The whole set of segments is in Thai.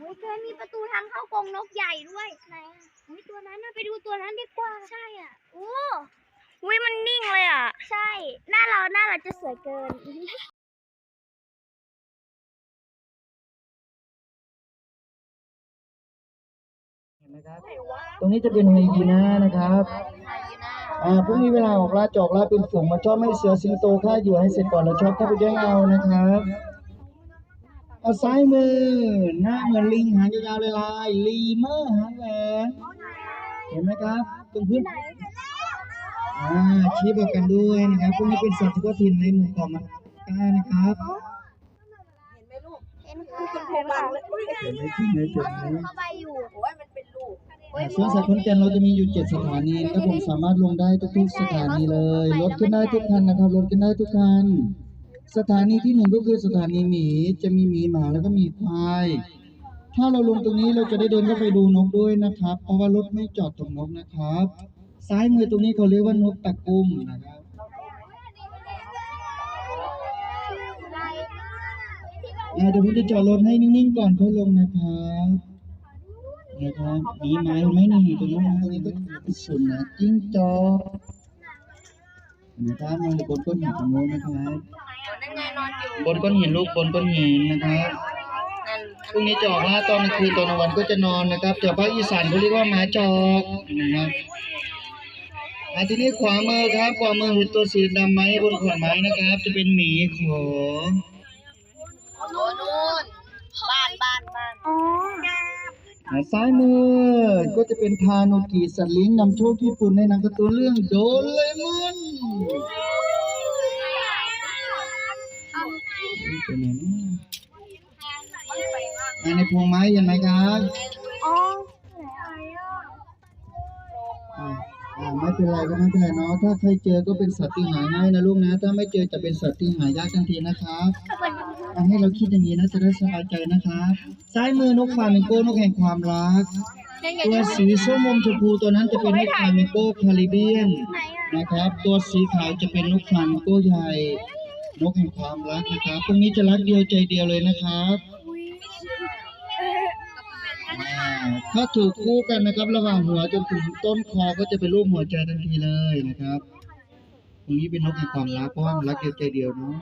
อ้ยเกินมีประตูทางเข้ากรงนกใหญ่ด้วยไหนอะอุ้ยตัวนั้นน่ะไปดูตัวนั้นดีกว่า ใช่อะโอ้อุ้ยมันนิ่งเลยอะ ใช่ หน้าเราหน้าเราจะสวยเกิน เห็นไหมครับ ตรงนี้จะเป็นไฮยีน่านะครับอ่าพรุ่งนี้เวลาออกล่าจอกล่าเป็นฝูงมาชอบไม่เสือสิงโตฆ่าเหยื่อให้เสร็จก่อนแล้วชอบเข้าไปแย่งเอานะครับ เอาซ้ายมือ หน้าเหมือนลิงหางยาวๆเลยลายลีเมอร์หางแหวนเห็นไหมครับ ตรงพื้นอ่าชี้บอกกันด้วยนะครับ พวกนี้เป็นสัตว์เฉพาะถิ่นในหมู่เกาะมาก้านะครับเห็นค่ะเห็นค่ะเห็นไหมที่ไหนจุดไหนเข้าไปอยู่อ่าสวนสัตว์ขอนแก่นเราจะมีอยู่เจ็ดสถานีนะครับผมสามารถลงได้ทุกๆสถานีเลย รถขึ้นได้ทุกคันนะครับ รถขึ้นได้ทุกคัน สถานีที่หนึ่งก็คือสถานีหมีจะมีหมีหมาแล้วก็มีควายถ้าเราลงตรงนี้เราจะได้เดินเข้าไปดูนกด้วยนะครับ เพราะว่ารถไม่จอดตรงนกนะครับ ซ้ายมือตรงนี้เขาเรียกว่านกตะกุ่มนะครับเดี๋ยวผมจะจอดรถให้นิ่งๆก่อนค่อยลงนะครับนะครับหมีหมาเห็นไหมนี่ตรงนู้นนะตรงนี้ก็คือสุนัขจิ้งจอกนะครับมองบนก้นหินตรงนู้นนะครับ บนก้อนหินลูกบนก้อนหินนะครับพรุ่งนี้จะออกล่าตอนกลางคืนตอนกลางวันก็จะนอนนะครับแต่ภาคอีสานเขาเรียกว่าหมาจอกนะครับอะทีนี้ขวามือครับขวามือเห็นตัวสีดำไหมบนขอนไม้นะครับ จะเป็นหมีขอโน่นนู่นบ้านบ้านบ้านอ๋ออะซ้ายมือก็จะเป็นทาโนกิสัตว์เลี้ยงนำโชคญี่ปุ่นในหนังการ์ตูนเรื่องโดเรมอน เป็นไงนะอะในพวงไม้เห็นไหมครับอ๋ออ่าอ่าไม่เป็นไรก็ไม่เป็นไรเนาะถ้าใครเจอก็เป็นสัตว์ที่หาง่ายนะลูกนะ ถ้าไม่เจอจะเป็นสัตว์ที่หายากทันทีนะครับอ่าให้เราคิดอย่างนี้นะจะได้สบายใจนะครับซ้ายมือนกฟลามิงโก้นกแห่งความรักตัวสีส้มอมชมพูตัวนั้นจะเป็นนกฟลามิงโก้คาริเบียนนะครับ ตัวสีขาวจะเป็นนกฟลามิงโก้ใหญ่ นกแห่งความรักนะครับพรุ่งนี้จะรักเดียวใจเดียวเลยนะครับถ้าถูกคู่กันนะครับ ระหว่างหัวจนถึงต้นคอก็จะเป็นรูปหัวใจทันทีเลยนะครับตรงนี้เป็นนกแห่งความรักเพราะว่ารักเดียวใจเดียวเนาะ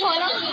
พอแล้วคือ